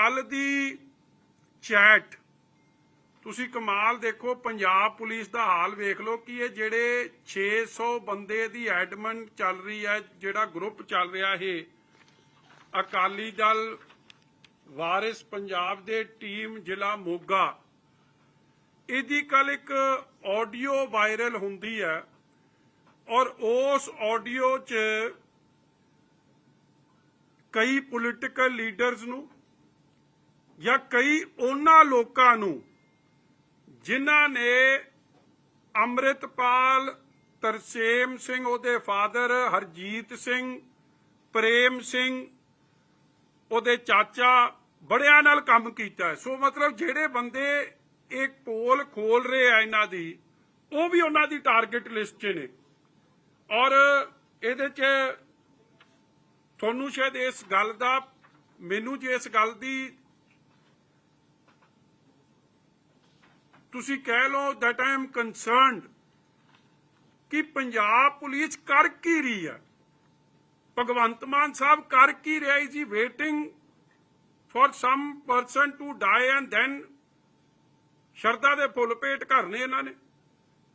ਕੱਲ ਦੀ ਚੈਟ, ਤੁਸੀਂ ਕਮਾਲ ਦੇਖੋ, ਪੰਜਾਬ ਪੁਲਿਸ ਦਾ ਹਾਲ ਵੇਖ ਲਓ ਕਿ ਇਹ ਜਿਹੜੇ 600 ਬੰਦੇ ਦੀ ਐਡਮਨ ਚੱਲ ਰਹੀ ਹੈ, ਜਿਹੜਾ ਗਰੁੱਪ ਚੱਲ ਰਿਹਾ ਇਹ, ਅਕਾਲੀ ਦਲ, ਵਾਰਿਸ ਪੰਜਾਬ ਦੇ ਟੀਮ ਜ਼ਿਲ੍ਹਾ ਮੋਗਾ। ਇਹਦੀ ਕੱਲ ਇੱਕ ਆਡੀਓ ਵਾਇਰਲ ਹੁੰਦੀ ਹੈ ਔਰ ਉਸ ਆਡੀਓ 'ਚ ਕਈ ਪੋਲਿਟੀਕਲ ਲੀਡਰਸ ਨੂੰ ਜਾਂ ਕਈ ਉਹਨਾਂ ਲੋਕਾਂ ਨੂੰ ਜਿਨ੍ਹਾਂ ਨੇ ਅੰਮ੍ਰਿਤਪਾਲ, ਤਰਸੇਮ ਸਿੰਘ, ਉਹਦੇ ਫਾਦਰ ਹਰਜੀਤ ਸਿੰਘ, ਪ੍ਰੇਮ ਸਿੰਘ, ਉਹਦੇ ਚਾਚਾ ਬੜਿਆਂ ਨਾਲ ਕੰਮ ਕੀਤਾ ਸੋ ਮਤਲਬ ਜਿਹੜੇ ਬੰਦੇ ਇੱਕ ਪੋਲ ਖੋਲ ਰਹੇ ਆ ਇਹਨਾਂ ਦੀ, ਉਹ ਵੀ ਉਹਨਾਂ ਦੀ ਟਾਰਗੇਟ ਲਿਸਟ 'ਚ ਨੇ। ਔਰ ਇਹਦੇ 'ਚ ਤੁਹਾਨੂੰ ਸ਼ਾਇਦ ਇਸ ਗੱਲ ਦਾ, ਮੈਨੂੰ ਜੇ ਇਸ ਗੱਲ ਦੀ ਤੁਸੀਂ ਕਹਿ ਲਓ ਦੈਟ ਆਈ ਐਮ concerned ਕਿ ਪੰਜਾਬ ਪੁਲਿਸ ਕਰ ਕੀ ਰਹੀ ਹੈ? ਭਗਵੰਤ ਮਾਨ ਸਾਹਿਬ ਕਰ ਕੀ ਰਿਹਾ is he waiting for some person to die and then ਸ਼ਰਦਾ ਦੇ ਫੁੱਲ ਪੇਟ ਕਰਨੇ ਇਹਨਾਂ ਨੇ।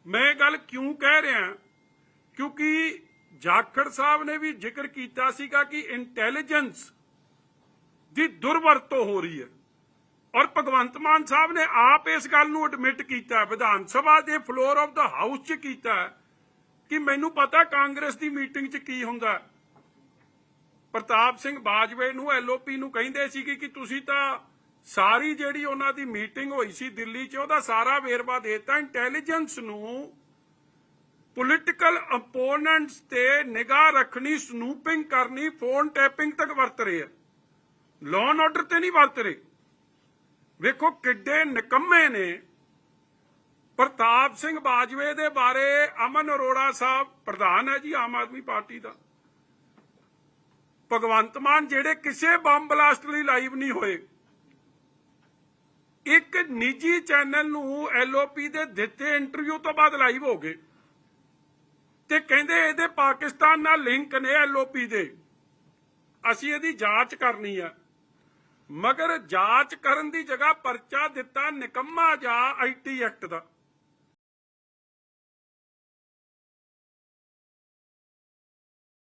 ਮੈਂ ਇਹ ਗੱਲ ਕਿਉਂ ਕਹਿ ਰਿਹਾ? ਕਿਉਂਕਿ ਜਾਖੜ ਸਾਹਿਬ ਨੇ ਵੀ ਜ਼ਿਕਰ ਕੀਤਾ ਸੀਗਾ ਕਿ ਇੰਟੈਲੀਜੈਂਸ ਦੀ ਦੁਰਵਰਤੋਂ ਹੋ ਰਹੀ ਹੈ। ਔਰ ਭਗਵੰਤ ਮਾਨ ਸਾਹਿਬ ਨੇ ਆਪ ਇਸ ਗੱਲ ਨੂੰ ਐਡਮਿਟ ਕੀਤਾ, ਵਿਧਾਨ ਸਭਾ ਦੇ ਫਲੋਰ ਆਫ ਦਾ ਹਾਊਸ 'ਚ ਕੀਤਾ ਕਿ ਮੈਨੂੰ ਪਤਾ ਕਾਂਗਰਸ ਦੀ ਮੀਟਿੰਗ 'ਚ ਕੀ ਹੁੰਦਾ। ਪ੍ਰਤਾਪ ਸਿੰਘ ਬਾਜਵੇ ਨੂੰ ਐਲਓਪੀ ਨੂੰ ਕਹਿੰਦੇ ਸੀ ਕਿ ਤੁਸੀਂ ਤਾਂ ਸਾਰੀ ਜਿਹੜੀ ਉਹਨਾਂ ਦੀ ਮੀਟਿੰਗ ਹੋਈ ਸੀ ਦਿੱਲੀ 'ਚ, ਉਹਦਾ ਸਾਰਾ ਵੇਰਵਾ ਦੇਤਾ। ਇੰਟੈਲੀਜੈਂਸ ਨੂੰ ਪੋਲਿਟੀਕਲ ਅਪੋਨੈਂਟਸ ਤੇ ਨਿਗਾਹ ਰੱਖਣੀ ਸਨੂਪਿੰਗ ਕਰਨੀ ਫੋਨ ਟੈਪਿੰਗ ਤੱਕ ਵਰਤ ਰਹੇ ਆ। ਲਾਅ ਆਰਡਰ ਤੇ ਨਹੀਂ ਵਰਤ ਰਹੇ। ਵੇਖੋ ਕਿੱਡੇ ਨਿਕੰਮੇ ਨੇ। ਪ੍ਰਤਾਪ ਸਿੰਘ ਬਾਜਵੇ ਦੇ ਬਾਰੇ ਅਮਨ ਅਰੋੜਾ ਸਾਹਿਬ ਪ੍ਰਧਾਨ ਹੈ ਜੀ ਆਮ ਆਦਮੀ ਪਾਰਟੀ ਦਾ। ਭਗਵੰਤ ਮਾਨ ਜਿਹੜੇ ਕਿਸੇ ਬੰਬ ਬਲਾਸਟ ਲਈ ਲਾਈਵ ਨਹੀਂ ਹੋਏ। ਇੱਕ ਨਿੱਜੀ ਚੈਨਲ ਨੂੰ ਐਲਓਪੀ ਦੇ ਦਿੱਤੇ ਇੰਟਰਵਿਊ ਤੋਂ ਬਾਅਦ ਲਾਈਵ ਹੋ ਗਏ। ਤੇ ਕਹਿੰਦੇ ਇਹਦੇ ਪਾਕਿਸਤਾਨ ਨਾਲ ਲਿੰਕ ਨੇ ਐਲਓਪੀ ਦੇ। ਅਸੀਂ ਇਹਦੀ ਜਾਂਚ ਕਰਨੀ ਆ। ਮਗਰ ਜਾਂਚ ਕਰਨ ਦੀ ਜਗ੍ਹਾ ਪਰਚਾ ਦਿੱਤਾ ਨਿਕੰਮਾ ਜਾ ਆਈਟੀ ਐਕਟ ਦਾ।